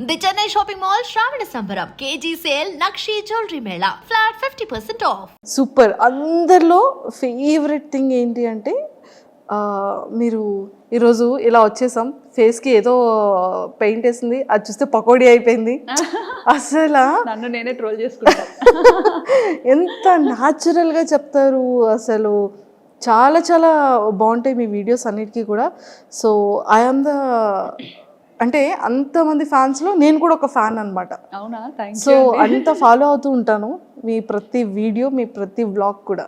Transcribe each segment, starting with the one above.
The Chennai shopping mall శ్రావణ సంబరం KG sale నక్షి jewellery mela flat fifty percent off super అందరిలో favourite thing ఏంటి అంటే ఆ, మీరు ఈరోజు ఇలా వచ్చేసాం. ఫేస్కి ఏదో పెయింట్ వేసింది. అది చూస్తే పకోడీ అయిపోయింది. అసలు? నన్ను నేనే ట్రోల్ చేసుకుంటా. ఎంత న్యాచురల్గా చెప్తారు అసలు. చాలా చాలా బాగుంటాయి మీ వీడియోస్ అన్నిటికీ కూడా. సో ఐఆమ్ ద అంటే అంతమంది ఫ్యాన్స్లో నేను కూడా ఒక ఫ్యాన్ అనమాట అవునా? సో అంత ఫాలో అవుతూ ఉంటాను మీ ప్రతి వీడియో మీ ప్రతి వ్లాగ్ కూడా.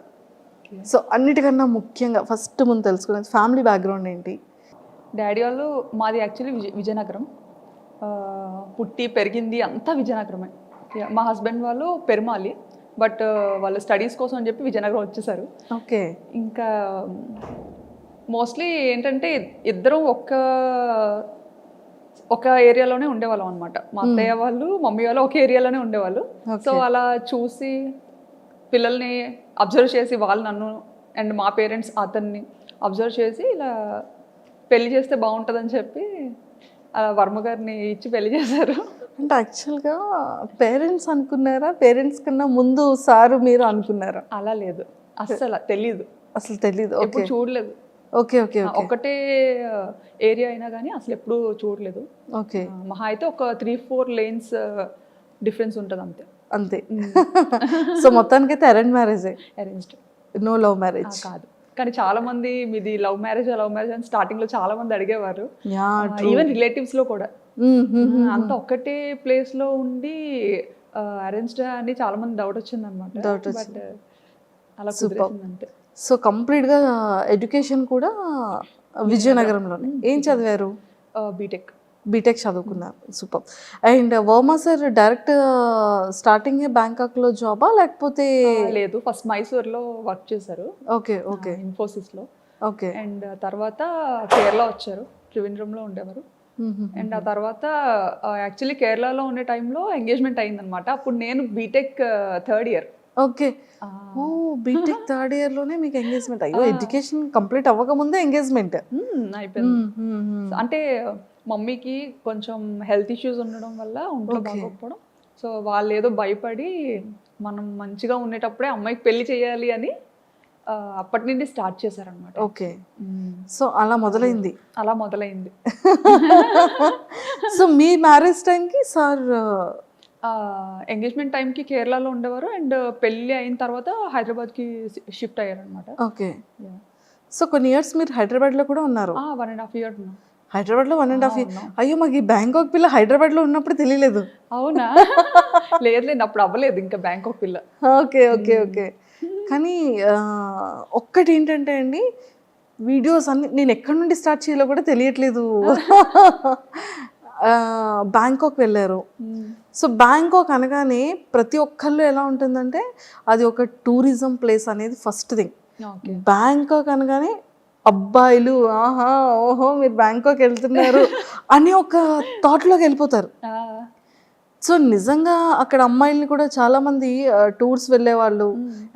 సో అన్నిటికన్నా ముఖ్యంగా ఫస్ట్ ముందు తెలుసుకునేది ఫ్యామిలీ బ్యాక్గ్రౌండ్ ఏంటి? డాడీ వాళ్ళు మాది యాక్చువల్లీ విజయ విజయనగరం. పుట్టి పెరిగింది అంతా విజయనగరమే. మా హస్బెండ్ వాళ్ళు పెరుమాలి బట్ వాళ్ళు స్టడీస్ కోసం అని చెప్పి విజయనగరం వచ్చేసారు. ఓకే. ఇంకా మోస్ట్లీ ఏంటంటే ఇద్దరం ఒక్క ఒక ఏరియాలోనే ఉండేవాళ్ళం అనమాట మా అత్తయ్య వాళ్ళు మమ్మీ వాళ్ళు ఒక ఏరియాలోనే ఉండేవాళ్ళు. సో అలా చూసి పిల్లల్ని అబ్జర్వ్ చేసి వాళ్ళు నన్ను అండ్ మా పేరెంట్స్ అతన్ని అబ్జర్వ్ చేసి ఇలా పెళ్ళి చేస్తే బాగుంటుందని చెప్పి వర్మ గారిని ఇచ్చి పెళ్ళి చేశారు. అంటే యాక్చువల్గా పేరెంట్స్ అనుకున్నారా? పేరెంట్స్ కన్నా ముందు సారు మీరు అనుకున్నారా? అలా లేదు. అస్సలు తెలీదు. అసలు తెలీదు. ఓకే. ఎప్పుడు చూడలేదు. ఓకే ఓకే ఒకటే ఏరియా అయినా కానీ అసలు ఎప్పుడూ చూడలేదు. ఓకే. మహా అయితే ఒక త్రీ ఫోర్ లేన్స్ డిఫరెన్స్ ఉంటుంది అంతే. అంతే. సో మొత్తానికైతే అరేంజ్ మ్యారేజే అరేంజ్డ్ నో లవ్ మ్యారేజ్ కాదు. కానీ చాలా మంది మీది లవ్ మ్యారేజ్ లవ్ మ్యారేజ్ అని స్టార్టింగ్లో చాలా మంది అడిగేవారు. ఈవెన్ రిలేటివ్స్లో కూడా. అంత ఒక్కటే ప్లేస్లో ఉండి అరేంజ్డ్ అని చాలా మంది డౌట్ వచ్చింది అనమాట బట్ అలా కుదిరేసింది అంతే. సో కంప్లీట్గా ఎడ్యుకేషన్ కూడా విజయనగరంలోనే. ఏం చదివారు? బీటెక్ బీటెక్ చదువుకున్నారు. Super. And Varma sir direct starting బ్యాంకాక్లో జాబా? లేకపోతే లేదు. ఫస్ట్ మైసూర్లో వర్క్ చేశారు. Okay okay. ఇన్ఫోసిస్లో ఓకే. అండ్ తర్వాత కేరళ వచ్చారు. త్రివేంద్రంలో ఉండేవారు. అండ్ ఆ తర్వాత యాక్చువల్లీ కేరళలో ఉండే టైంలో ఎంగేజ్మెంట్ అయిందనమాట అప్పుడు నేను BTech third year okay. Oh BTech third ఇయర్లోనే మీకు ఎంగేజ్మెంట్. అయ్యో ఎడ్యుకేషన్ కంప్లీట్ అవ్వకముందే ఎంగేజ్మెంట్. అయిపోయింది. అంటే మమ్మీకి కొంచెం హెల్త్ ఇష్యూస్ ఉండడం వల్ల ఒంట్లో బాగోకపోవడం. సో వాళ్ళు ఏదో భయపడి మనం మంచిగా ఉండేటప్పుడే అమ్మాయికి పెళ్ళి చేయాలి అని అప్పటి నుండి స్టార్ట్ చేశారనమాట ఓకే. సో అలా మొదలైంది. అలా మొదలైంది. సో మీ మ్యారేజ్ టైంకి సార్ ఎంగేజ్మెంట్ టైంకి కేరళలో ఉండేవారు. అండ్ పెళ్ళి అయిన తర్వాత హైదరాబాద్కి షిఫ్ట్ అయ్యారనమాట ఓకే. సో కొన్ని ఇయర్స్ మీరు హైదరాబాద్లో కూడా ఉన్నారు? వన్ అండ్ హాఫ్ ఇయర్ హైదరాబాద్లో వన్ అండ్ హాఫ్ ఇయర్ అయ్యో మాకు ఈ బ్యాంకాక్ పిల్ల హైదరాబాద్లో ఉన్నప్పుడు తెలియలేదు. అవునా? లేదు లేదు అప్పుడు అవ్వలేదు ఇంకా బ్యాంకాక్ పిల్ల. Okay okay okay. కానీ ఆ, ఒక్కటి ఏంటంటే అండి వీడియోస్ అన్ని నేను ఎక్కడి నుండి స్టార్ట్ చేయాలో కూడా తెలియట్లేదు. బ్యాంకాక్ వెళ్ళారు. సో బ్యాంకాక్ అనగానే ప్రతి ఒక్కళ్ళు ఎలా ఉంటుందంటే అది ఒక టూరిజం ప్లేస్ అనేది ఫస్ట్ థింగ్. బ్యాంకాక్ అనగానే అబ్బాయిలు ఆహా ఓహో మీరు బ్యాంకాక్ వెళ్తున్నారు అని ఒక థాట్లోకి వెళ్ళిపోతారు. సో నిజంగా అక్కడ అమ్మాయిల్ని కూడా చాలా మంది టూర్స్ వెళ్ళే వాళ్ళు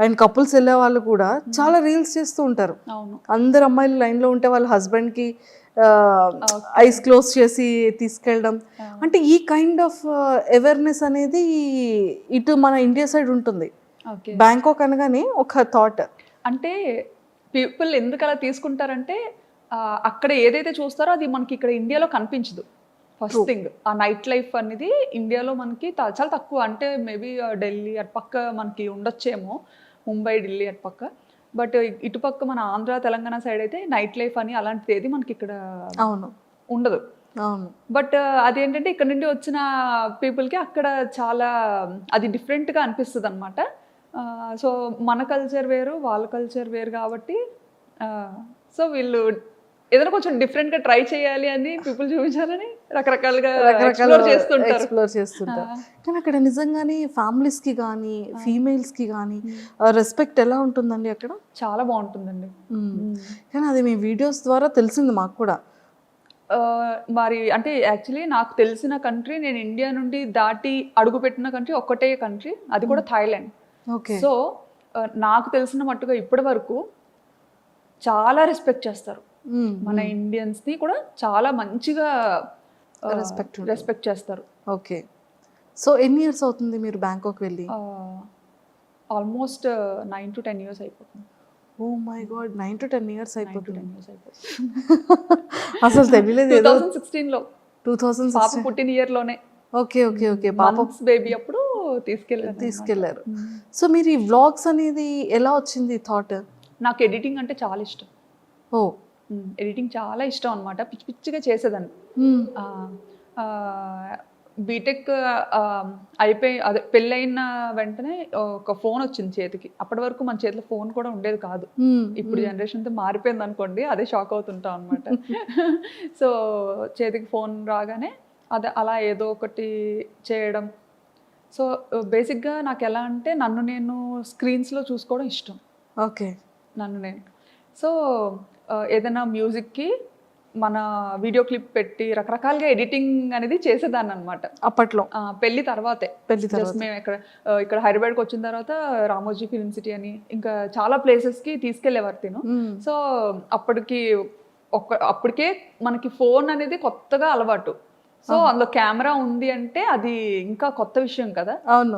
అండ్ కపుల్స్ వెళ్ళే వాళ్ళు కూడా చాలా రీల్స్ చేస్తూ ఉంటారు. అందరు అమ్మాయిలు లైన్లో ఉంటే వాళ్ళ హస్బెండ్కి ఐస్ క్లోజ్ చేసి తీసుకెళ్ళడం. అంటే ఈ కైండ్ ఆఫ్ అవేర్నెస్ అనేది ఇటు మన ఇండియా సైడ్ ఉంటుంది. బ్యాంకాక్ అనగానే ఒక థాట్ అంటే పీపుల్ ఎందుకు అలా తీసుకుంటారంటే అక్కడ ఏదైతే చూస్తారో అది మనకి ఇక్కడ ఇండియాలో కనిపించదు. ఫస్ట్ థింగ్ ఆ నైట్ లైఫ్ అనేది ఇండియాలో మనకి చాలా తక్కువ. అంటే మేబీ ఢిల్లీ అటు పక్క మనకి ఉండొచ్చేమో ముంబై ఢిల్లీ అటు పక్క బట్ ఇటుపక్క మన ఆంధ్ర తెలంగాణ సైడ్ అయితే నైట్ లైఫ్ అని అలాంటిది ఏది మనకి ఇక్కడ అవును. ఉండదు. అవును. బట్ అదేంటంటే ఇక్కడ నుండి వచ్చిన పీపుల్కి అక్కడ చాలా అది డిఫరెంట్గా అనిపిస్తుంది అనమాట సో మన కల్చర్ వేరు వాళ్ళ కల్చర్ వేరు కాబట్టి సో వీళ్ళు ఏదైనా కొంచెం డిఫరెంట్గా ట్రై చేయాలి అని పీపుల్ చూపించాలని రకరకాలుగా రకరకాల explore చేస్తుంటారు. ఎక్స్ప్లోర్ చేస్తుంటారు. కానీ అక్కడ నిజంగానే families కి కానీ females కి కానీ రెస్పెక్ట్ ఎలా ఉంటుందండి అక్కడ? చాలా బాగుంటుందండి. కానీ అది మీ వీడియోస్ ద్వారా తెలిసింది మాకు కూడా. మరి అంటే యాక్చువల్లీ నాకు తెలిసిన కంట్రీ నేను ఇండియా నుండి దాటి అడుగుపెట్టిన కంట్రీ ఒక్కటే కంట్రీ అది కూడా థాయిలాండ్ ఓకే. సో నాకు తెలిసిన మట్టుగా ఇప్పటి వరకు చాలా రెస్పెక్ట్ చేస్తారు. మన ఇండియన్స్ని కూడా చాలా మంచిగా Respect ఉంటుంది. రెస్పెక్ట్ చేస్తారు. ఓకే సో ఎన్ని ఇయర్స్ అవుతుంది మీరు బ్యాంకాక్ వెళ్ళి? Almost nine to ten years అయిపోతుంది. ఓ my god nine to ten years అయిపోతుంది. అసలు తెలియలేదు టూ థౌసండ్ సిక్స్టీన్లో టూ థౌసండ్ పాప పుట్టిన ఇయర్లోనే. ఓకే ఓకే ఓకే పాప బేబీ అప్పుడు తీసుకెళ్ళారు తీసుకెళ్ళారు సో మీరు ఈ వ్లాగ్స్ అనేది ఎలా వచ్చింది థాట్ నాకు ఎడిటింగ్ అంటే చాలా ఇష్టం. ఓ ఎడిటింగ్ చాలా ఇష్టం అనమాట పిచ్చి పిచ్చిగా చేసేదాన్ని. బీటెక్ అయిపోయి అదే పెళ్ళైన వెంటనే ఒక ఫోన్ వచ్చింది చేతికి. అప్పటి వరకు మన చేతిలో ఫోన్ కూడా ఉండేది కాదు. ఇప్పుడు జనరేషన్తో మారిపోయింది అనుకోండి అదే షాక్ అవుతుంటాం అనమాట సో చేతికి ఫోన్ రాగానే అదే అలా ఏదో ఒకటి చేయడం. సో బేసిక్గా నాకు ఎలా అంటే నన్ను నేను స్క్రీన్స్లో చూసుకోవడం ఇష్టం. ఓకే. నన్ను నేను. సో ఏదైనా మ్యూజిక్కి మన వీడియో క్లిప్ పెట్టి రకరకాలుగా ఎడిటింగ్ అనేది చేసేదాన్ని అనమాట అప్పట్లో పెళ్ళి తర్వాతే. పెళ్ళి తర్వాత. మేము ఇక్కడ ఇక్కడ హైదరాబాద్కి వచ్చిన తర్వాత రామోజీ ఫిల్మ్ సిటీ అని ఇంకా చాలా ప్లేసెస్కి తీసుకెళ్ళేవారు తిను. సో అప్పటికి ఒక అప్పటికే మనకి ఫోన్ అనేది కొత్తగా అలవాటు. సో అందులో కెమెరా ఉంది అంటే అది ఇంకా కొత్త విషయం కదా.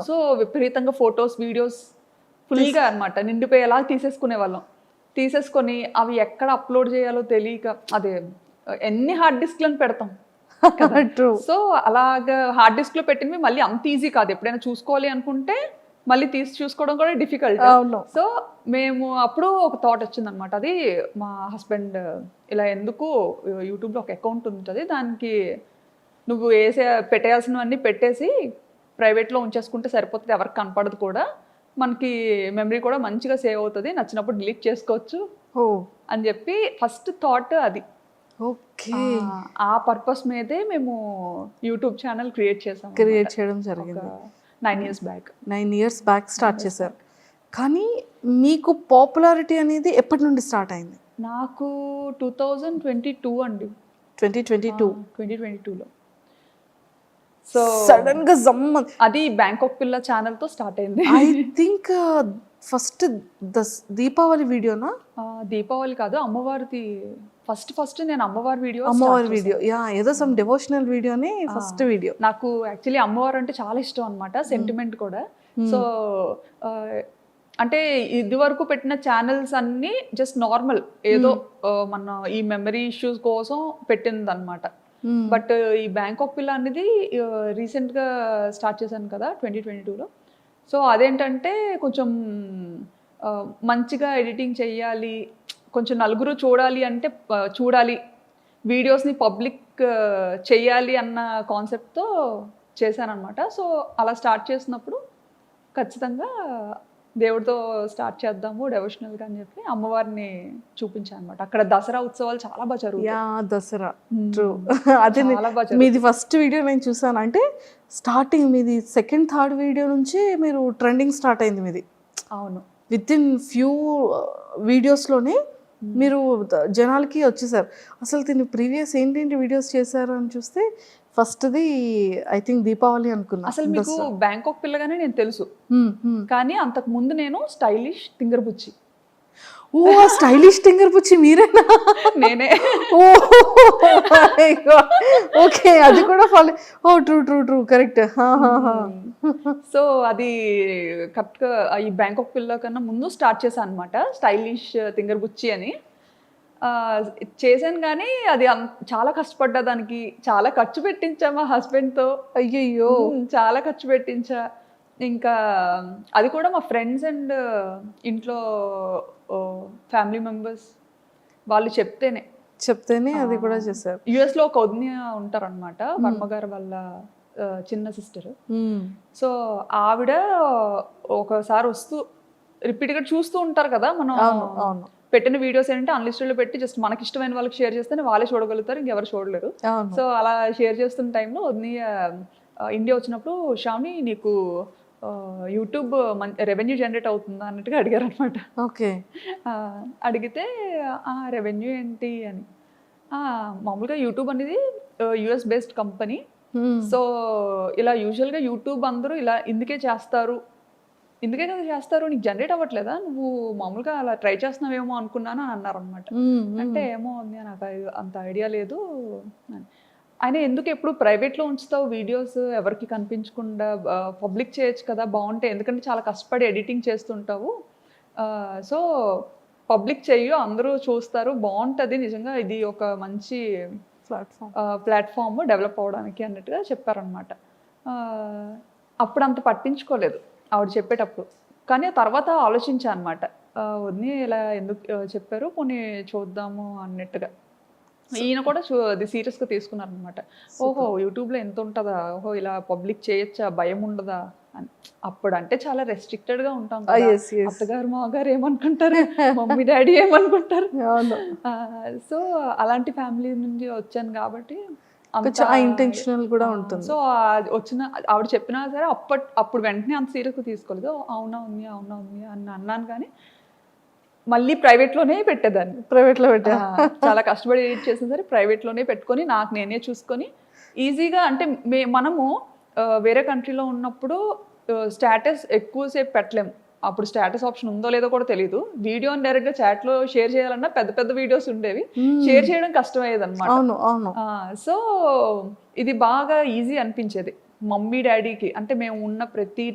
సో విపరీతంగా ఫొటోస్ వీడియోస్ ఫుల్గా అన్నమాట. నిండిపోయేలా తీసేసుకునే వాళ్ళం తీసేసుకొని అవి ఎక్కడ అప్లోడ్ చేయాలో తెలియక అదే ఎన్ని హార్డ్ డిస్క్లను పెడతాం సో అలాగా హార్డ్ డిస్క్లో పెట్టినవి మళ్ళీ అంత ఈజీ కాదు. ఎప్పుడైనా చూసుకోవాలి అనుకుంటే మళ్ళీ తీసి చూసుకోవడం కూడా డిఫికల్ట్ సో మేము అప్పుడు ఒక థాట్ వచ్చింది అనమాట అది మా హస్బెండ్ ఇలా ఎందుకు యూట్యూబ్లో ఒక అకౌంట్ ఉంటుంది దానికి నువ్వు వేసే పెట్టేయాల్సినవన్నీ పెట్టేసి ప్రైవేట్లో ఉంచేసుకుంటే సరిపోతుంది ఎవరికి కనపడదు కూడా. మనకి మెమరీ కూడా మంచిగా సేవ్ అవుతుంది నచ్చినప్పుడు డిలీట్ చేసుకోవచ్చు ఓ. అని చెప్పి ఫస్ట్ థాట్ అది. ఓకే. ఆ- పర్పస్ మీదే మేము యూట్యూబ్ ఛానల్ క్రియేట్ చేసాం క్రియేట్ చేయడం జరిగింది. Nine years back nine years back start చేశారు. కానీ మీకు పాపులారిటీ అనేది ఎప్పటి నుండి స్టార్ట్ అయింది? నాకు టూ థౌజండ్ ట్వంటీ టూ అండి. Twenty twenty two twenty twenty టూలో సో సడన్గా జమ్మ అది బ్యాంకాక్ పిల్ల ఛానల్తో స్టార్ట్ అయింది. ఐ థింక్ ఫస్ట్ దీపావళి వీడియోనా? దీపావళి కాదు అమ్మవారిది ఫస్ట్ ఫస్ట్ నేను అమ్మవారి వీడియో అమ్మవారి వీడియో యా ఏదో సమ్ డివోషనల్ వీడియోని ఫస్ట్ వీడియో నాకు యాక్చువల్లీ అమ్మవారు అంటే చాలా ఇష్టం అనమాట సెంటిమెంట్ కూడా. సో ఆ, అంటే ఇది వరకు పెట్టిన ఛానల్స్ అన్ని జస్ట్ నార్మల్ ఏదో ఆ, మన ఈ మెమరీ ఇష్యూస్ కోసం పెట్టింది అనమాట Hmm. బట్ uh, ఈ బ్యాంకాక్ పిల్ల అనేది రీసెంట్గా స్టార్ట్ చేశాను కదా ట్వంటీ ట్వంటీ టూలో సో అదేంటంటే కొంచెం మంచిగా ఎడిటింగ్ చేయాలి కొంచెం నలుగురు చూడాలి అంటే చూడాలి. వీడియోస్ని పబ్లిక్ చేయాలి అన్న కాన్సెప్ట్తో చేశానమాట సో అలా స్టార్ట్ చేసినప్పుడు ఖచ్చితంగా దేవుడితో స్టార్ట్ చేద్దాము డెవోషనల్గా అని చెప్పి అమ్మవారిని చూపించాను అనమాట అక్కడ దసరా ఉత్సవాలు చాలా బాగా జరుగుతాయి. యా దసరా. ట్రూ అదే. మీది ఫస్ట్ వీడియో నేను చూసాను. అంటే స్టార్టింగ్ మీది సెకండ్ థర్డ్ వీడియో నుంచి మీరు ట్రెండింగ్ స్టార్ట్ అయింది మీది. అవును. విత్ ఇన్ ఫ్యూ వీడియోస్లోనే మీరు జనాలకి వచ్చేసారు. అసలు దీని ప్రీవియస్ ఏంటేంటి వీడియోస్ చేశారు అని చూస్తే ఫస్ట్ది ఐ థింక్ దీపావళి అనుకున్నా. అసలు మీకు బ్యాంకాక్ పిల్లగానే నేను తెలుసు. కానీ అంతకు ముందు నేను స్టైలిష్ తింగరబుచ్చి ఓ స్టైలిష్ టింగర్ పుచ్చి మీరేనా? నేనే. ఓ ఓకే అది కూడా follow oh true true true correct so అది కరెక్ట్గా ఈ బ్యాంకాక్ పిల్ల కన్నా ముందు స్టార్ట్ చేశాను అనమాట స్టైలిష్ తింగరబుచ్చి అని. ఆ, చేశాను కానీ అది చాలా కష్టపడ్డా దానికి. చాలా ఖర్చు పెట్టించా మా హస్బెండ్తో. అయ్యయ్యో. చాలా ఖర్చు పెట్టించా. ఇంకా అది కూడా మా ఫ్రెండ్స్ అండ్ ఇంట్లో ఫ్యామిలీ మెంబర్స్ వాళ్ళు చెప్తేనే. చెప్తేనే అది కూడా చేశారు. యుఎస్లో ఒక వదిన ఉంటారనమాట వర్మ గారు వాళ్ళ చిన్న సిస్టర్. సో ఆవిడ ఒకసారి వస్తూ రిపీట్గా చూస్తూ ఉంటారు కదా మనం. పెట్టిన వీడియోస్ ఏంటంటే అన్లిస్టెడ్లో పెట్టి జస్ట్ మనకి ఇష్టమైన వాళ్ళకి షేర్ చేస్తేనే వాళ్ళే చూడగలుగుతారు ఇంకెవరు చూడలేరు. సో అలా షేర్ చేస్తున్న టైంలో వదిని ఇండియా వచ్చినప్పుడు షామి నీకు యూట్యూబ్ రెవెన్యూ జనరేట్ అవుతుందా? అన్నట్టుగా అడిగారు అనమాట ఓకే అడిగితే రెవెన్యూ ఏంటి? అని. "ఆ, మామూలుగా యూట్యూబ్ అనేది యుఎస్ బేస్డ్ కంపెనీ. సో ఇలా యూజువల్గా యూట్యూబ్ అందరూ ఇలా ఇందుకే చేస్తారు. ఇందుకే కదా చేస్తారు నీకు జనరేట్ అవ్వట్లేదా? నువ్వు మామూలుగా అలా ట్రై చేస్తున్నావేమో అనుకున్నాను అని అన్నారు అనమాట hmm. అంటే ఏమో ఉంది నాకు అంత ఐడియా లేదు అని. ఆయన ఎందుకు ఎప్పుడు ప్రైవేట్లో ఉంచుతావు వీడియోస్ ఎవరికి కనిపించకుండా పబ్లిక్ చేయొచ్చు కదా బాగుంటాయి ఎందుకంటే చాలా కష్టపడి ఎడిటింగ్ చేస్తుంటావు. సో పబ్లిక్ చెయ్యు అందరూ చూస్తారు. బాగుంటుంది. నిజంగా ఇది ఒక మంచి ప్లాట్ఫామ్ ప్లాట్ఫామ్ డెవలప్ అవ్వడానికి అన్నట్టుగా చెప్పారనమాట అప్పుడు అంత పట్టించుకోలేదు. ఆవిడ చెప్పేటప్పుడు. కానీ తర్వాత ఆలోచించా అనమాట వదిని ఇలా ఎందుకు చెప్పారు? పోనీ చూద్దాము అన్నట్టుగా. ఈయన కూడా చూ అది సీరియస్గా తీసుకున్నారు అనమాట ఓహో యూట్యూబ్లో ఎంత ఉంటుందా? ఓహో ఇలా పబ్లిక్ చేయొచ్చా? భయం ఉండదా? అని. అప్పుడు అంటే చాలా రెస్ట్రిక్టెడ్గా ఉంటాం కదా. yes, yes. అత్తగారు మాగారు ఏమనుకుంటారు? మమ్మీ డాడీ ఏమనుకుంటారు? సో అలాంటి ఫ్యామిలీ నుండి వచ్చాను కాబట్టి ఆ intentional కూడా ఉంటుంది. సో వచ్చిన ఆవిడ చెప్పినా సరే అప్పట్ అప్పుడు వెంటనే అంత సీరియస్గా తీసుకోలేదు. "ఓ, అవునా ఉంది అవునా ఉంది అని అన్నాను కానీ మళ్ళీ ప్రైవేట్లోనే పెట్టేదాన్ని. ప్రైవేట్లో పెట్టా చాలా కష్టపడి ఎడిట్ చేసిన సరే ప్రైవేట్లోనే పెట్టుకొని నాకు నేనే చూసుకొని ఈజీగా అంటే మే మనము వేరే కంట్రీలో ఉన్నప్పుడు స్టేటస్ ఎక్కువసేపు పెట్టలేము అప్పుడు స్టేటస్ ఆప్షన్ ఉందో లేదో కూడా తెలియదు వీడియోని డైరెక్ట్గా చాట్లో షేర్ చేయాలన్నా పెద్ద పెద్ద వీడియోస్ ఉండేవి. షేర్ చేయడం కష్టమయ్యేది అనమాట సో ఇది బాగా ఈజీ అనిపించేది. మమ్మీ డాడీకి అంటే మేము ఉన్న ప్రతి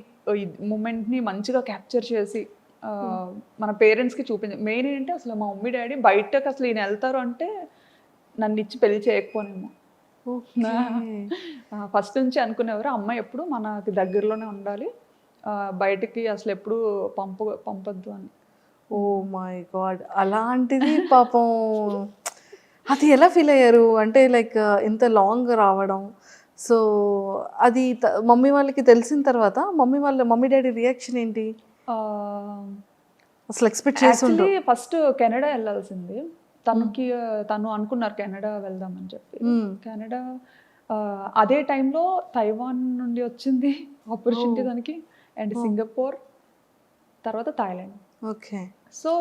మూమెంట్ని మంచిగా క్యాప్చర్ చేసి ఆ, మన పేరెంట్స్కి చూపించ మెయిన్ ఏంటంటే అసలు మా మమ్మీ డాడీ బయటకు అసలు ఈయన వెళ్తారు అంటే నన్ను ఇచ్చి పెళ్ళి చేయకపోనేమో ఫస్ట్ నుంచి అనుకునేవారు. అమ్మాయి ఎప్పుడు మనకి దగ్గరలోనే ఉండాలి. బయటికి అసలు ఎప్పుడు పంప పంపొద్దు అని. Oh my god. అలాంటిది పాపం అది ఎలా ఫీల్ అయ్యారు? అంటే లైక్ ఇంత లాంగ్ రావడం. సో అది మమ్మీ వాళ్ళకి తెలిసిన తర్వాత మమ్మీ వాళ్ళ మమ్మీ డాడీ రియాక్షన్ ఏంటి? అసలు ఎక్స్పెక్ట్ చేసి ఫస్ట్ కెనడా వెళ్ళాల్సింది. తనకి తను అనుకున్నారు కెనడా వెళ్దామని చెప్పి. కెనడా అదే టైంలో తైవాన్ నుండి వచ్చింది ఆపర్చునిటీ దానికి అండ్ సింగపూర్ తర్వాత థాయిలాండ్. ఓకే. సో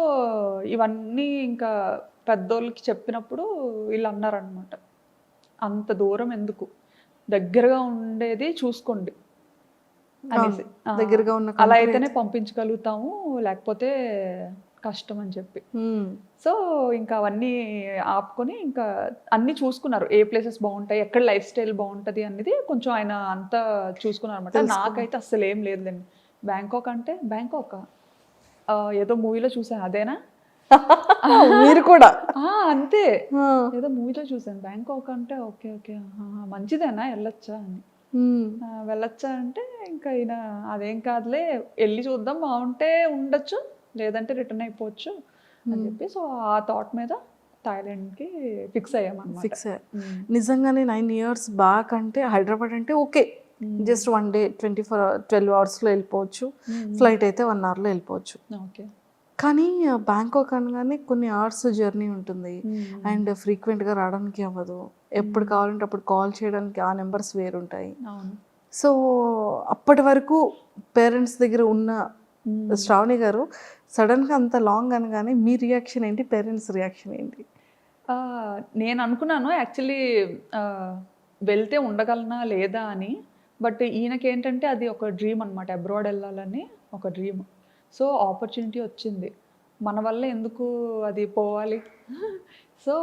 ఇవన్నీ ఇంకా పెద్దోళ్ళకి చెప్పినప్పుడు వీళ్ళు అన్నారనమాట అంత దూరం ఎందుకు? దగ్గరగా ఉండేది చూసుకోండి. అనేసి. దగ్గరగా ఉన్న అలా అయితేనే పంపించగలుగుతాము లేకపోతే కష్టం అని చెప్పి. సో ఇంకా అవన్నీ ఆపుకొని ఇంకా అన్ని చూసుకున్నారు. ఏ ప్లేసెస్ బాగుంటాయి ఎక్కడ లైఫ్ స్టైల్ బాగుంటది అనేది కొంచెం ఆయన అంతా చూసుకున్నారు అనమాట నాకైతే అస్సలు ఏం లేదులేండి బ్యాంకాక్ అంటే బ్యాంకాక్? ఏదో మూవీలో చూసాను అదేనా? మీరు కూడా? అంతే. ఏదో మూవీలో చూసాను బ్యాంకాక్ అంటే ఓకే ఓకే మంచిదేనా? వెళ్ళొచ్చా అని. వెళ్ళొచ్చా అంటే ఇంకా ఈయన అదేం కాదులే వెళ్ళి చూద్దాం బాగుంటే ఉండొచ్చు. లేదంటే రిటర్న్ అయిపోవచ్చు అని చెప్పి. సో ఆ థాట్ మీద థాయిలాండ్కి ఫిక్స్ అయ్యామన్నమాట. ఫిక్స్ నిజంగానే నైన్ ఇయర్స్ బ్యాక్ అంటే హైదరాబాద్ అంటే okay. Just one day twenty four twelve అవర్స్లో వెళ్ళిపోవచ్చు. ఫ్లైట్ అయితే వన్ అవర్లో వెళ్ళిపోవచ్చు. ఓకే కానీ బ్యాంకాక్ అనగానే కొన్ని అవర్స్ జర్నీ ఉంటుంది. అండ్ ఫ్రీక్వెంట్గా రావడానికి అవ్వదు. ఎప్పుడు కావాలంటే అప్పుడు కాల్ చేయడానికి ఆ నెంబర్స్ వేరుంటాయి. సో అప్పటి వరకు పేరెంట్స్ దగ్గర ఉన్న శ్రావణి గారు సడన్గా అంత లాంగ్ అనగానే మీ రియాక్షన్ ఏంటి? పేరెంట్స్ రియాక్షన్ ఏంటి? నేను అనుకున్నాను యాక్చువల్లీ వెళ్తే ఉండగలనా లేదా అని. బట్ ఈయనకి ఏంటంటే అది ఒక డ్రీమ్ అనమాట అబ్రాడ్ వెళ్ళాలని ఒక డ్రీమ్. సో ఆపర్చునిటీ వచ్చింది. మన వల్ల ఎందుకు అది పోవాలి? సో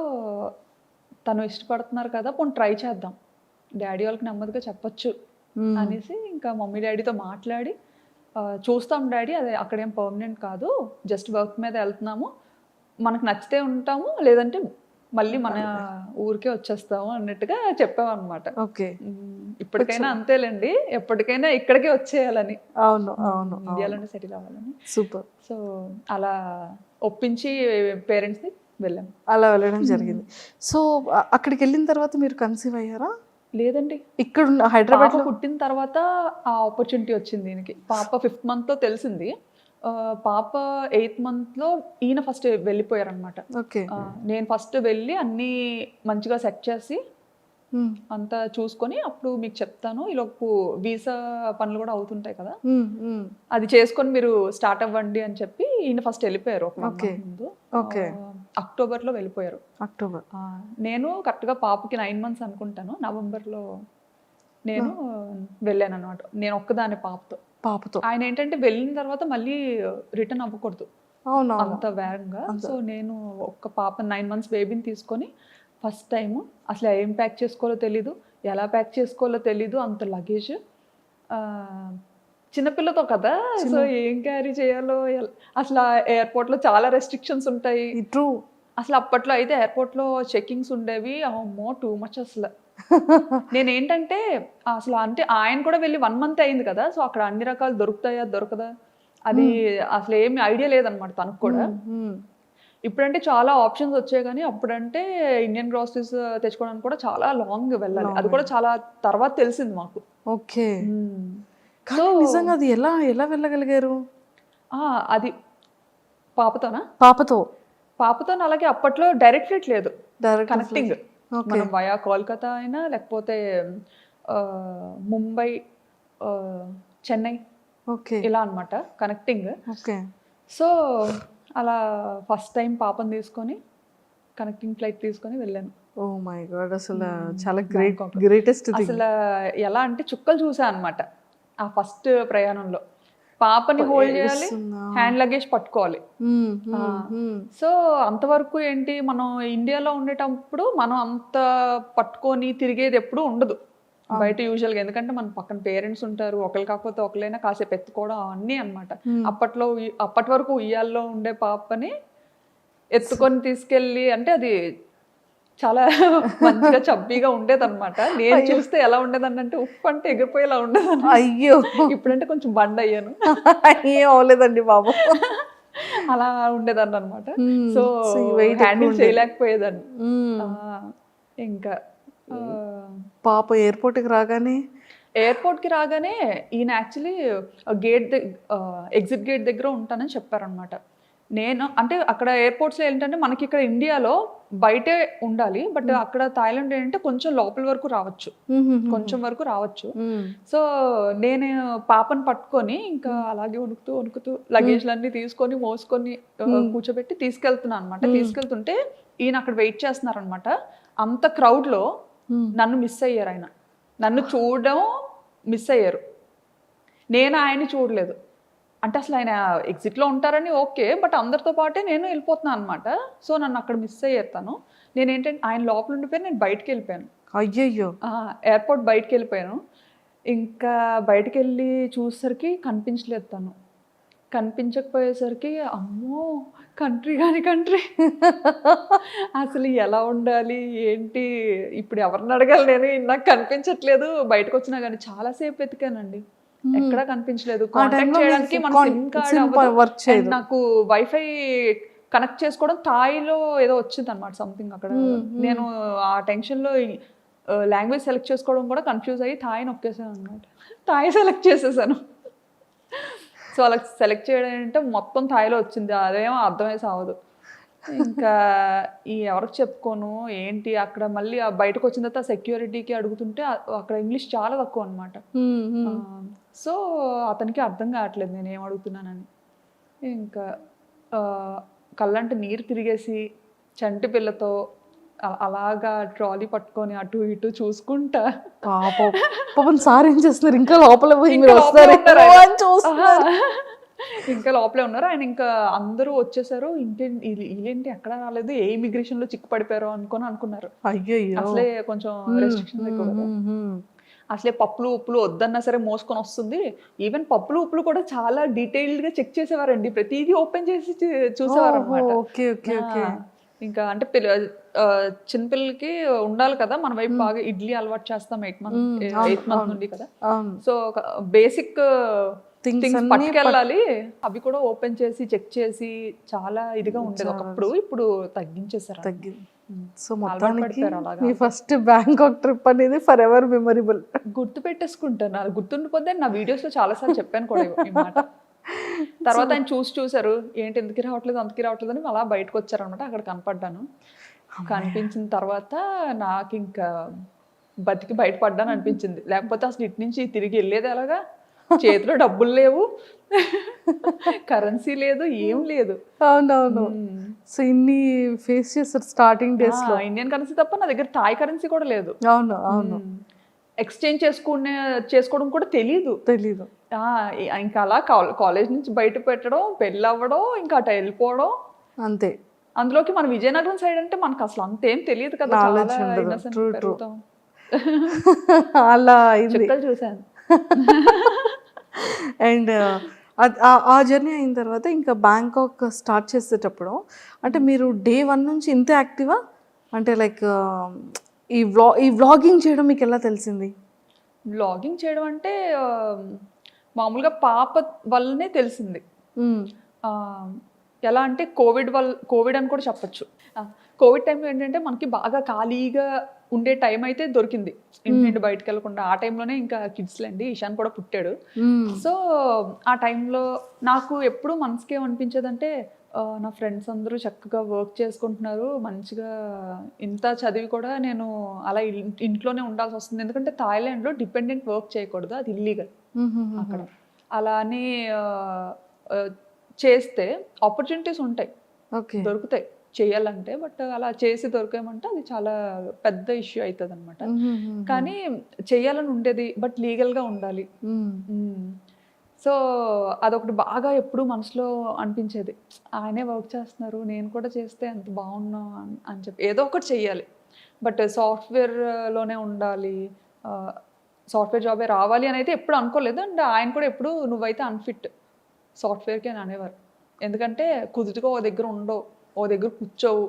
తను ఇష్టపడుతున్నారు కదా పోనీ ట్రై చేద్దాం. డాడీ వాళ్ళకి నెమ్మదిగా చెప్పొచ్చు అనేసి ఇంకా మమ్మీ డాడీతో మాట్లాడి చూస్తాం డాడీ అది అక్కడేం పర్మనెంట్ కాదు. జస్ట్ వర్క్ మీద వెళ్తున్నాము. మనకు నచ్చితే ఉంటాము లేదంటే మళ్ళీ మన ఊరికే వచ్చేస్తాము అన్నట్టుగా చెప్పామన్నమాట. ఓకే. ఇప్పటికైనా అంతేలేండి. ఎప్పటికైనా ఇక్కడికే వచ్చేయాలని. అవును అవును ఇండియాలోనే సెటిల్ అవ్వాలని. సూపర్. సో అలా ఒప్పించి పేరెంట్స్ని వెళ్ళాం. అలా వెళ్ళడం జరిగింది. సో అక్కడికి వెళ్ళిన తర్వాత మీరు కన్సీవ్ అయ్యారా? లేదండి. ఇక్కడ హైదరాబాద్ పుట్టిన తర్వాత ఆ ఆపర్చునిటీ వచ్చింది దీనికి. పాప ఫిఫ్త్ మంత్లో తెలిసింది. ఆ, పాప ఎయిత్ మంత్లో ఈయన ఫస్ట్ వెళ్ళిపోయారనమాట నేను ఫస్ట్ వెళ్ళి అన్నీ మంచిగా సెట్ చేసి అంతా చూసుకొని అప్పుడు మీకు చెప్తాను. ఈలోపు వీసా పనులు కూడా అవుతుంటాయి కదా? అది చేసుకొని మీరు స్టార్ట్ అవ్వండి అని చెప్పి ఈయన ఫస్ట్ వెళ్ళిపోయారు ఒక ముందు. Okay. ఆ, అక్టోబర్లో వెళ్ళిపోయారు. అక్టోబర్. నేను కరెక్ట్గా పాపకి నైన్ మంత్స్ అనుకుంటాను. నవంబర్లో నేను వెళ్ళాను అనమాట నేను ఒక్కదాని పాపతో. పాపతో. ఆయన ఏంటంటే వెళ్ళిన తర్వాత మళ్ళీ రిటర్న్ అవ్వకూడదు. అవునా అంత వేగంగా. సో నేను ఒక్క పాప నైన్ మంత్స్ బేబీని తీసుకొని ఫస్ట్ టైం అసలు ఏం ప్యాక్ చేసుకోవాలో తెలీదు ఎలా ప్యాక్ చేసుకోవాలో తెలీదు అంత లగేజ్. చిన్నపిల్లతో కదా సో ఏం క్యారీ చేయాలో అసలు ఎయిర్పోర్ట్లో చాలా రెస్ట్రిక్షన్స్ ఉంటాయి. ట్రూ అసలు అప్పట్లో అయితే ఎయిర్పోర్ట్లో చెక్కింగ్స్ ఉండేవి అమ్మో టూ మచ్ అసలు. నేను ఏంటంటే అసలు అంటే ఆయన కూడా వెళ్ళి వన్ మంత్ అయింది కదా సో అక్కడ అన్ని రకాలు దొరుకుతాయా దొరకదా? అది అసలు ఏమి ఐడియా లేదనమాట తనకు కూడా. ఇప్పుడంటే చాలా ఆప్షన్స్ వచ్చాయి కానీ అప్పుడంటే ఇండియన్ గ్రాసరీస్ తెచ్చుకోవడానికి కూడా చాలా లాంగ్ వెళ్ళాలి. అది కూడా చాలా తర్వాత తెలిసింది మాకు. ఓకే. నిజంగా అది ఎలా ఎలా వెళ్ళగలిగారు? అది పాపతోనా? పాపతో? పాపతో అలాగే అప్పట్లో డైరెక్ట్ ఫ్లైట్ లేదు. కనెక్టింగ్. మనం వయా కోల్కతా అయినా లేకపోతే ముంబై చెన్నై ఓకే. ఇలా అన్నమాట. కనెక్టింగ్. ఓకే. సో అలా ఫస్ట్ టైం పాపని తీసుకొని కనెక్టింగ్ ఫ్లైట్ తీసుకొని వెళ్ళాను. ఓ మై గాడ్ అసలు చాలా గ్రేట్. గ్రేటెస్ట్ అసలు ఎలా అంటే చుక్కలు చూసా అన్నమాట ఆ ఫస్ట్ ప్రయాణంలో. పాపని హోల్డ్ చేయాలి? హ్యాండ్ లగేజ్ పట్టుకోవాలి. సో అంతవరకు ఏంటి మనం ఇండియాలో ఉండేటప్పుడు మనం అంత పట్టుకొని తిరిగేది ఎప్పుడు ఉండదు. బయట యూజువల్గా ఎందుకంటే మన పక్కన పేరెంట్స్ ఉంటారు ఒకరు కాకపోతే ఒకరైనా కాసేపు ఎత్తుకోవడం అన్నీ అన్నమాట. అప్పట్లో అప్పటి వరకు ఉయ్యాల్లో ఉండే పాపని ఎత్తుకొని తీసుకెళ్ళి అంటే అది చాలా మంచిగా చబ్బీగా ఉండేదన్నమాట. నేను చూస్తే ఎలా ఉండేదని అంటే ఉప్పు అంటే ఎగిరిపోయేలా ఉండేదని అయ్యో. ఇప్పుడంటే కొంచెం బండ్ అయ్యాను ఏం అవ్వలేదండి బాబు. అలా ఉండేదాన్ని అనమాట. సో హ్యాండిల్ ఉండేది. చేయలేకపోయేదాన్ని. ఇంకా పాప ఎయిర్పోర్ట్కి రాగానే? ఎయిర్పోర్ట్కి రాగానే ఈయన యాక్చువల్లీ గేట్ ఎగ్జిట్ గేట్ దగ్గర ఉంటానని చెప్పారనమాట నేను అంటే అక్కడ ఎయిర్పోర్ట్స్లో ఏంటంటే మనకి ఇక్కడ ఇండియాలో బయటే ఉండాలి బట్ అక్కడ థాయిలాండ్ ఏంటంటే కొంచెం లోపల వరకు రావచ్చు. కొంచెం వరకు రావచ్చు. సో నేను పాపను పట్టుకొని ఇంకా అలాగే వణుకుతూ వణుకుతూ లగేజ్లన్నీ తీసుకొని మోసుకొని కూర్చోబెట్టి తీసుకెళ్తున్నాను అనమాట తీసుకెళ్తుంటే ఈయన అక్కడ వెయిట్ చేస్తున్నారు అనమాట అంత క్రౌడ్లో. నన్ను మిస్ అయ్యారు ఆయన. నన్ను చూడడం మిస్ అయ్యారు. నేను ఆయన్ని చూడలేదు. అంటే అసలు ఆయన ఎగ్జిట్లో ఉంటారని ఓకే బట్ అందరితో పాటే నేను వెళ్ళిపోతున్నాను అనమాట సో నన్ను అక్కడ మిస్ అయ్యారు తను. నేను ఏంటంటే ఆయన లోపల ఉండిపోయి నేను బయటకు వెళ్ళిపోయాను. అయ్యయ్యో. ఎయిర్పోర్ట్ బయటకు వెళ్ళిపోయాను. ఇంకా బయటకు వెళ్ళి చూసేసరికి కనిపించలేదు తను. కనిపించకపోయేసరికి అమ్మో కంట్రీ కాని కంట్రీ. అసలు ఎలా ఉండాలి? ఏంటి? ఇప్పుడు ఎవరిని అడగాలి? నేను నాకు కనిపించట్లేదు. బయటకు వచ్చినా కానీ చాలాసేపు వెతికానండి. ఎక్కడా కనిపించలేదు. కాంటాక్ట్ చేయడానికి మన సిమ్ కార్డ్ నాకు వైఫై కనెక్ట్ చేసుకోవడం తాయిలో ఏదో వచ్చింది అనమాట సంథింగ్ అక్కడ నేను ఆ టెన్షన్లో లాంగ్వేజ్ సెలెక్ట్ చేసుకోవడం కూడా కన్ఫ్యూజ్ అయ్యి థాయ్ నొక్కేసాను అనమాట థాయ్ సెలెక్ట్ చేసేసాను. సో అలా సెలెక్ట్ చేయడం అంటే మొత్తం థాయిలో వచ్చింది. అదేమో అర్థమై సావదు. ఇంకా ఈ ఎవరికి చెప్పుకోను ఏంటి అక్కడ మళ్ళీ ఆ బయటకు వచ్చిన తర్వాత సెక్యూరిటీకి అడుగుతుంటే అక్కడ ఇంగ్లీష్ చాలా తక్కువ అనమాట. సో అతనికి అర్థం కావట్లేదు నేను ఏం అడుగుతున్నానని. ఇంకా కళ్ళంట నీరు తిరిగేసి చంటి పిల్లతో అలాగా ట్రాలీ పట్టుకొని అటు ఇటు చూసుకుంటా. పాపం. పాపం సార్ ఏం చేస్తున్నారు? ఇంకా లోపల పోయి ఇంకా మీరు వస్తారు. ఇంకా లోపలే ఉన్నారు. ఆయన ఇంకా అందరూ వచ్చేసారు. ఇంటి వీళ్ళేంటి ఎక్కడ రాలేదు. ఏ ఇమిగ్రేషన్లో చిక్కు పడిపోయారో అనుకొని అనుకున్నారు. అయ్యయ్యో. అసలే కొంచెం రెస్ట్రిక్షన్స్. అసలే పప్పులు ఉప్పులు వద్దన్నా సరే మోసుకొని వస్తుంది. ఈవెన్ పప్పులు ఉప్పులు కూడా చాలా డీటెయిల్డ్గా చెక్ చేసేవారండి. ప్రతిదీ ఓపెన్ చేసి చూసేవారు అనమాట ఓహో, ఓకే ఓకే ఓకే. ఇంకా అంటే చిన్నపిల్లలకి ఉండాలి కదా మన వైపు బాగా ఇడ్లీ అలవాటు చేస్తాం ఎయిట్ మంత్ ఎయిత్ మంత్ నుండి కదా. సో బేసిక్ Things థింగ్స్ పట్టుకెళ్ళాలి. అవి కూడా ఓపెన్ చేసి చెక్ చేసి చాలా ఇదిగా ఉండేది. ఒకప్పుడు ఇప్పుడు తగ్గించేసారు తగ్గింది సో మొత్తానికి. మీ ఫస్ట్ బ్యాంకాక్ ట్రిప్ అనేది ఫర్ ఎవర్ మెమొరబుల్ గుర్తు పెట్టేసుకుంటాను. గుర్తుండిపోతే నా వీడియోస్లో చాలా సార్లు చెప్పాను కూడా ఈ- ఈ మాట. తర్వాత ఆయన చూసి చూసారు ఏంటి ఎందుకు రావట్లేదు అందుకు రావట్లేదు అని అలా బయటకు వచ్చారనమాట అక్కడ కనపడ్డాను. కనిపించిన తర్వాత నాకు ఇంకా బతికి బయటపడ్డాను అనిపించింది. లేకపోతే అసలు ఇటు నుంచి తిరిగి వెళ్ళేది ఎలాగా? చేతిలో డబ్బులు లేవు. కరెన్సీ లేదు ఏం లేదు. అవునవును. సో ఇన్ని ఫేస్ చేస్తారు స్టార్టింగ్ డేస్లో ఇండియన్ కరెన్సీ తప్ప నా దగ్గర థాయ్ కరెన్సీ కూడా లేదు. అవును అవును. ఎక్స్చేంజ్ చేసుకునే చేసుకోవడం కూడా తెలీదు. తెలీదు. ఇంకా అలా కాలేజ్ నుంచి బయట పెట్టడం పెళ్ళి అవ్వడం ఇంకా అటు వెళ్ళిపోవడం. అంతే. అందులోకి మన విజయనగరం సైడ్ అంటే మనకు అసలు అంతేం తెలియదు కదా అలా చూసాను అండ్ ఆ జర్నీ అయిన తర్వాత ఇంకా బ్యాంకాక్ స్టార్ట్ చేసేటప్పుడు అంటే మీరు డే వన్ నుంచి ఇంతే యాక్టివా? అంటే లైక్ ఈ వ్లా ఈ వ్లాగింగ్ చేయడం మీకు ఎలా తెలిసింది? బ్లాగింగ్ చేయడం అంటే మామూలుగా పాప వల్లనే తెలిసింది. ఆ, ఎలా అంటే కోవిడ్ వల్ల కోవిడ్ అని కూడా చెప్పొచ్చు. కోవిడ్ టైంలో ఏంటంటే మనకి బాగా ఖాళీగా ఉండే టైం అయితే దొరికింది. ఇంటి నుండి బయటకు వెళ్ళకుండా. ఆ టైంలోనే ఇంకా కిడ్స్ లేండి ఇషాన్ కూడా పుట్టాడు. సో ఆ టైంలో నాకు ఎప్పుడు మనసుకి ఏమనిపించేదంటే ఆ, నా ఫ్రెండ్స్ అందరూ చక్కగా వర్క్ చేసుకుంటున్నారు. మంచిగా ఇంత చదివి కూడా నేను అలా ఇంట్లోనే ఉండాల్సి వస్తుంది. ఎందుకంటే థాయిలాండ్లో డిపెండెంట్ వర్క్ చేయకూడదు. అది ఇల్లీగల్. అక్కడ. అలా అని ఆ, ఆ, చేస్తే ఆపర్చునిటీస్ ఉంటాయి. ఓకే. దొరుకుతాయి. చేయాలంటే బట్ అలా చేసి దొరికామంటే అది చాలా పెద్ద ఇష్యూ అవుతుంది అనమాట. కానీ చేయాలని ఉండేది బట్ లీగల్గా ఉండాలి. సో అదొకటి బాగా ఎప్పుడు మనసులో అనిపించేది. ఆయనే వర్క్ చేస్తున్నారు నేను కూడా చేస్తే ఎంత బాగున్నా అని- అని చెప్పి. ఏదో ఒకటి చెయ్యాలి. బట్ సాఫ్ట్వేర్లోనే ఉండాలి. సాఫ్ట్వేర్ జాబే రావాలి అని అయితే ఎప్పుడు అనుకోలేదు. అండ్ ఆయన కూడా ఎప్పుడు నువ్వైతే అన్ఫిట్ సాఫ్ట్వేర్కి అని అనేవారు. ఎందుకంటే కుదుటిగా ఓ దగ్గర ఉండవు ఓ దగ్గర కూర్చోవు.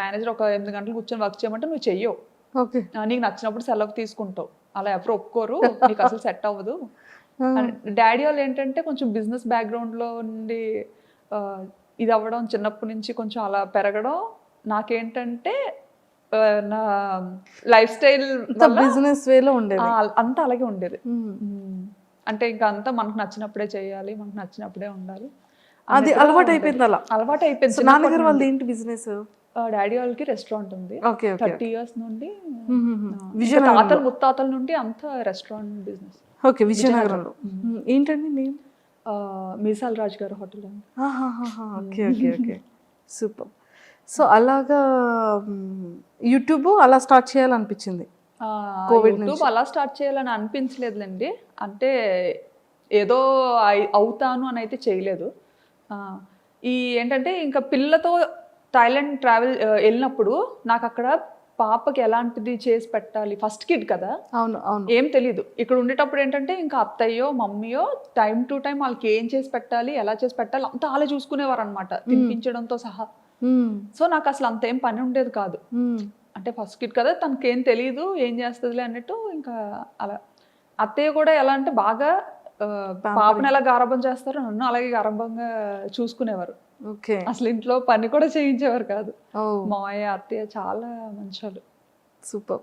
మేనేజర్ ఒక ఎనిమిది గంటలు కూర్చొని వర్క్ చేయమంటే నువ్వు చెయ్యవు. నీకు నచ్చినప్పుడు సెలవు తీసుకుంటావు. అలా ఎవరు ఒప్పుకోరు నీకు అసలు సెట్ అవ్వదు. డాడీ వాళ్ళు ఏంటంటే కొంచెం బిజినెస్ బ్యాక్గ్రౌండ్లో ఉండి ఇది అవ్వడం చిన్నప్పటి నుంచి కొంచెం అలా పెరగడం నాకేంటంటే నా లైఫ్ స్టైల్ బిజినెస్ వేలో ఉండేది. అంతా అలాగే ఉండేది. అంటే ఇంకా అంతా మనకు నచ్చినప్పుడే చేయాలి మనకు నచ్చినప్పుడే ఉండాలి. అది అలవాటు. అయిపోయింది అలా. అలవాటు అయిపోయింది నాన్నగారు వాళ్ళది ఏంటి బిజినెస్ డాడీ వాళ్ళకి రెస్టారెంట్ ఉంది. థర్టీ ఇయర్స్ నుండి తాతలు ముత్తాతల నుండి అంతా రెస్టారెంట్ బిజినెస్ ఓకే విజయనగరంలో. ఏంటండి నేమ్ మీసాల్ రాజ్ గారు hotel okay okay okay. Super. So అలాగా యూట్యూబ్ అలా స్టార్ట్ చేయాలనిపించింది. COVID యూట్యూబ్ అలా స్టార్ట్ చేయాలని అనిపించలేదులేండి. అంటే ఏదో అవుతాను అని అయితే చేయలేదు. ఈ ఏంటంటే ఇంకా పిల్లతో థాయిలాండ్ ట్రావెల్ వెళ్ళినప్పుడు నాకు అక్కడ పాపకి ఎలాంటిది చేసి పెట్టాలి? ఫస్ట్ కిడ్ కదా. అవును అవును. ఏం తెలీదు. ఇక్కడ ఉండేటప్పుడు ఏంటంటే ఇంకా అత్తయ్యో మమ్మీయో టైం టు టైం వాళ్ళకి ఏం చేసి పెట్టాలి ఎలా చేసి పెట్టాలి అంతా అలా చూసుకునేవారు అనమాట తినిపించడంతో సహా. సో నాకు అసలు అంత ఏం పని ఉండేది కాదు. అంటే ఫస్ట్ కిడ్ కదా తనకేం తెలియదు ఏం చేస్తుందిలే అన్నట్టు ఇంకా అలా. అత్తయ్య కూడా ఎలా అంటే బాగా పాపను ఎలా గారాబం చేస్తారో నన్ను అలాగే గారాబంగా చూసుకునేవారు. ఓకే. అసలు ఇంట్లో పని కూడా చేయించేవారు కాదు. మావయ్య అత్తయ్య చాలా మంచోళ్ళు. సూపర్.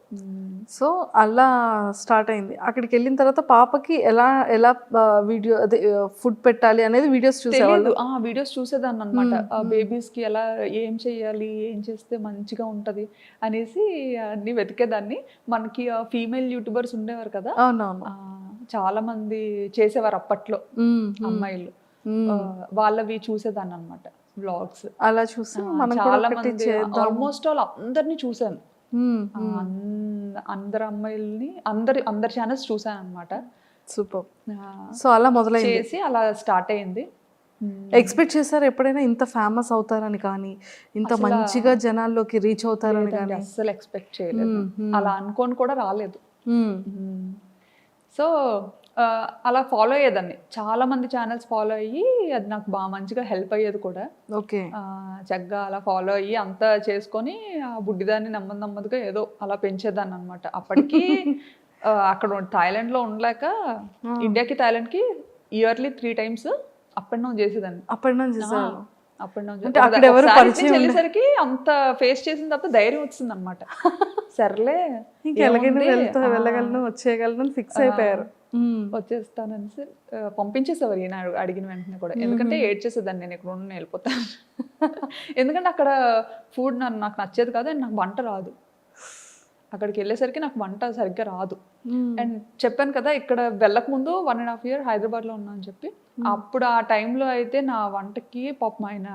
సో అలా స్టార్ట్ అయింది. అక్కడికి వెళ్ళిన తర్వాత పాపకి ఎలా ఎలా వీడియో అదే ఫుడ్ పెట్టాలి అనేది వీడియోస్ చూసేవాళ్ళు. వీడియోస్ చూసేదాన్ని అనమాట బేబీస్కి ఎలా ఏం చేయాలి ఏం చేస్తే మంచిగా ఉంటది అనేసి అన్ని వెతికేదాన్ని. మనకి ఫీమేల్ యూట్యూబర్స్ ఉండేవారు కదా. అవునవును. చాలా మంది చేసేవారు అప్పట్లో మ్మ్. మ్మ్. అమ్మాయిలు. వాళ్ళవి చూసేదాన్ని అనమాట బ్లాగ్స్ అలా చూసి చాలా మంది ఆల్మోస్ట్ ఆల్ అందరినీ చూసాను. అందరు అమ్మాయిల్ని అందరి అందరి ఛానల్స్ చూసాను అనమాట సూపర్ సో అలా మొదలైంది. చేసి అలా స్టార్ట్ అయింది ఎక్స్పెక్ట్ చేశారు ఎప్పుడైనా ఇంత ఫేమస్ అవుతారని కానీ ఇంత మంచిగా జనాల్లోకి రీచ్ అవుతారని కానీ? అస్సలు ఎక్స్పెక్ట్ చేయలేదు. అలా అనుకోని కూడా రాలేదు. సో అలా ఫాలో అయ్యేదాన్ని. చాలా మంది ఛానల్స్ ఫాలో అయ్యి అది నాకు బాగా మంచిగా హెల్ప్ అయ్యేది కూడా. ఓకే. చక్కగా అలా ఫాలో అయ్యి అంతా చేసుకొని ఆ బుడ్డిదాన్ని నెమ్మది నెమ్మదిగా ఏదో అలా పెంచేదాన్ని అనమాట అప్పటికి అక్కడ థాయిలాండ్లో ఉండలేక ఇండియాకి థాయిలాండ్కి yearly three times up and down చేసేదాన్ని అప్ అండ్ డౌన్ పరిచయం వెళ్ళేసరికి అంత ఫేస్ చేసిన తప్ప ధైర్యం వచ్చింది అనమాట సర్లే ఇంకా ఎలాగైనా ఏముంది? వెళ్తా ఆ, వెళ్ళగలను వచ్చేయగలను ఫిక్స్ అయిపోయారు. వచ్చేస్తానని పంపించేసేవారు ఈయన అడుగు- అడిగిన వెంటనే కూడా. ఎందుకంటే ఏడ్ చేసేదాన్ని నేను ఇక్కడ ఉండి వెళ్ళిపోతాను. ఎందుకంటే అక్కడ ఫుడ్ నన్ను నాకు నచ్చేది కాదు అండ్ నాకు వంట రాదు. అక్కడికి వెళ్ళేసరికి నాకు వంట సరిగ్గా రాదు. మ్మ్. అండ్ చెప్పాను కదా ఇక్కడ వెళ్ళక ముందు వన్ అండ్ హాఫ్ ఇయర్ హైదరాబాద్లో ఉన్నా అని చెప్పి. అప్పుడు ఆ టైంలో అయితే నా వంటకి పాపం ఆయన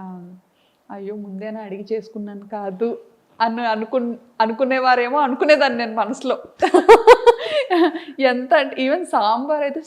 అయ్యో ముందేనా అడిగి చేసుకున్నాను కాదు అని అనుకు అనుకునేవారేమో అనుకునేదాన్ని నేను మనసులో. ఎంత ఈవెన్ సాంబార్ అయితే